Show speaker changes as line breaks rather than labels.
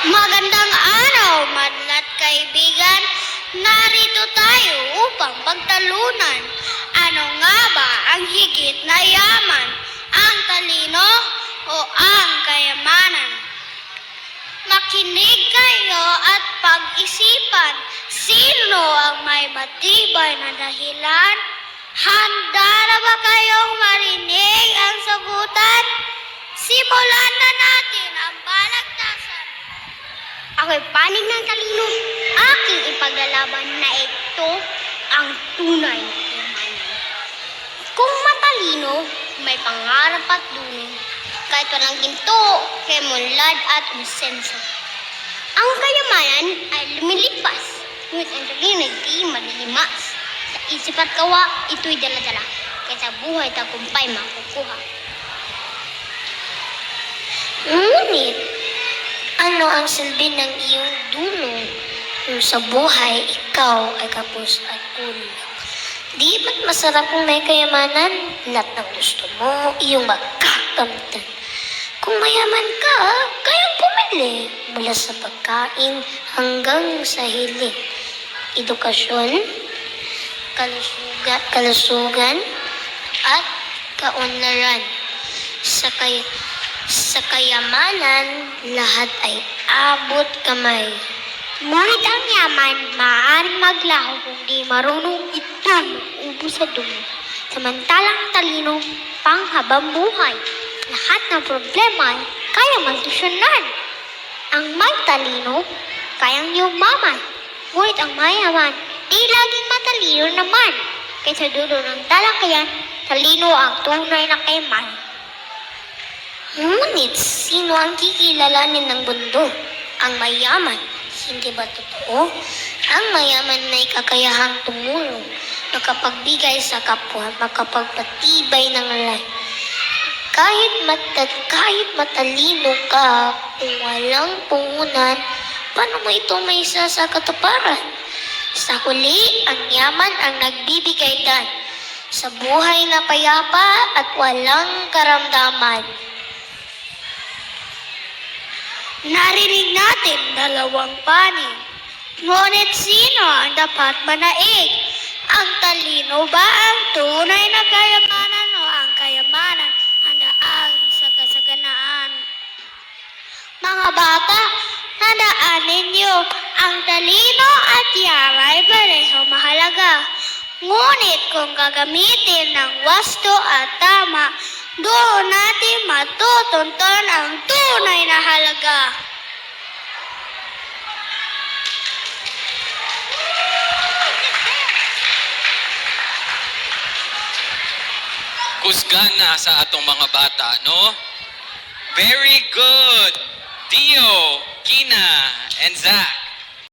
Magandang araw, madlat kaibigan. Narito tayo upang pagtalunan. Ano nga ba ang higit na yaman? Ang talino o ang kayamanan? Makinig kayo at pag-isipan. Sino ang may matibay na dahilan? Handa na ba kayong marinig ang sagutan? Simulan Ako'y panig ng talino. Aking ipaglalaban na ito ang tunay. Kung matalino, may pangarap at dulo. Kahit walang ginto, kemunlad at usenso. Ang kayamanan ay lumilipas, ngunit ang talino ay di malilimas. Sa isip at kawa, ito'y daladala. Kaya sa buhay tagumpay makukuha. Ngunit, ano ang silbi ng iyong dulo kung sa buhay ikaw ay kapos at ulo? Di ba't masarap kung may kayamanan? Lahat ng gusto mo, iyong magkakamtan. Kung mayaman ka, kayang pumili mula sa pagkain hanggang sa hiling. Edukasyon, kalusugan, kalusugan at kaunlaran. Sa, kay, sa kayamanan, lahat ay abot kamay. Ngunit ang yaman, maaaring maglaho kung di marunong ito ubus sa dumo. Samantalang talino, panghabang buhay. Lahat ng problema ay kaya magdusyonan. Ang may talino, kayang yumaman. Ngunit ang mayaman, di laging matalino naman. Kaysa dulo ng talakayan, talino ang tunay na kayamanan. Ngunit sino ang kikilalanin ng mundo? Ang mayaman. Hindi ba totoo? Ang mayaman ay kakayahang tumulong, makapagbigay sa kapwa, makapagpatibay ng life. Kahit, matat kahit matalino ka, kung walang puhunan, paano mo ito may isa sa katuparan? Sa huli, ang yaman ang nagbibigay dan sa buhay na payapa at walang karamdaman. Narinig natin dalawang panig. Ngunit sino ang dapat manaig? Ang talino ba ang tunay na kayamanan o ang kayamanan ang daan sa kasaganaan? Mga bata, tandaan ninyo, ang talino at yaman ay pareho mahalaga. Ngunit kung gagamitin ng wasto at tama, doon natin matutunton ang tunay na halaga.
kusgana sa atong mga bata, no? Very good! Dio, Kina, and Zach.